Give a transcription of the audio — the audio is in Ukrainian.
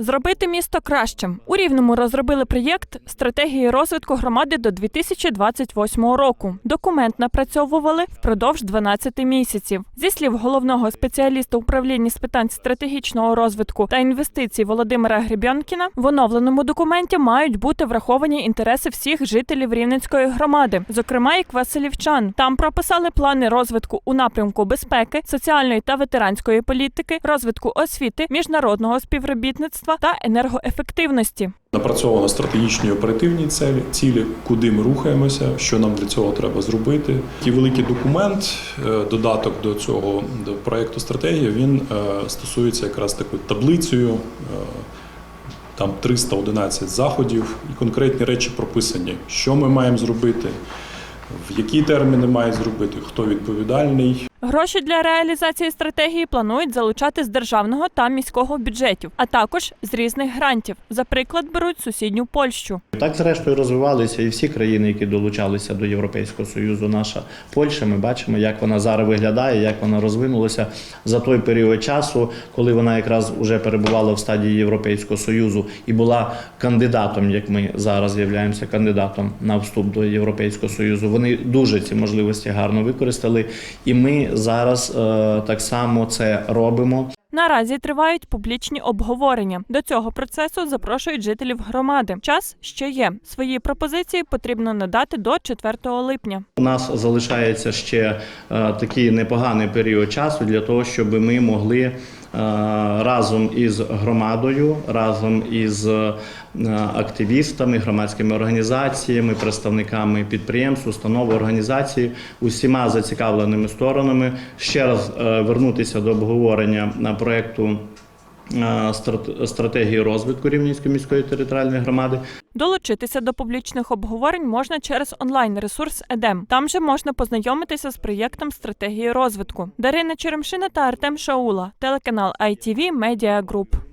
Зробити місто кращим. У Рівному розробили проєкт стратегії розвитку громади до 2028 року. Документ напрацьовували впродовж 12 місяців. Зі слів головного спеціаліста управління з питань стратегічного розвитку та інвестицій Володимира Гребянкіна, в оновленому документі мають бути враховані інтереси всіх жителів Рівненської громади, зокрема і квасилівчан. Там прописали плани розвитку у напрямку безпеки, соціальної та ветеранської політики, розвитку освіти, міжнародного співробітництва та енергоефективності. Напрацьовано стратегічні оперативні цілі, цілі, куди ми рухаємося, що нам для цього треба зробити. Такий великий документ, е, додаток до цього до проекту стратегії, він е, стосується якраз такою таблицею. е, Там 311 заходів і конкретні речі прописані, що ми маємо зробити, в які терміни мають зробити, хто відповідальний, Гроші для реалізації стратегії планують залучати з державного та міського бюджетів, а також з різних грантів. За приклад беруть сусідню Польщу. Так, зрештою, розвивалися і всі країни, які долучалися до Європейського Союзу. Наша Польща. Ми бачимо, як вона зараз виглядає, як вона розвинулася за той період часу, коли вона якраз вже перебувала в стадії Європейського Союзу і була кандидатом, як ми зараз являємося кандидатом на вступ до Європейського Союзу. Вони дуже ці можливості гарно використали, і ми зараз е, так само це робимо. Наразі тривають публічні обговорення. До цього процесу запрошують жителів громади. Час ще є. Свої пропозиції потрібно надати до 4 липня. У нас залишається ще е, такий непоганий період часу для того, щоб ми могли разом із громадою, разом із е, активістами, громадськими організаціями, представниками підприємств, установ, організацій, усіма зацікавленими сторонами. Ще раз е, вернутися до обговорення проекту е, стратегії розвитку Рівненської міської територіальної громади. Долучитися до публічних обговорень можна через онлайн-ресурс ЕДЕМ. Там же можна познайомитися з проєктом стратегії розвитку. Дарина Черемшина та Артем Шаула, телеканал ITV Media Group.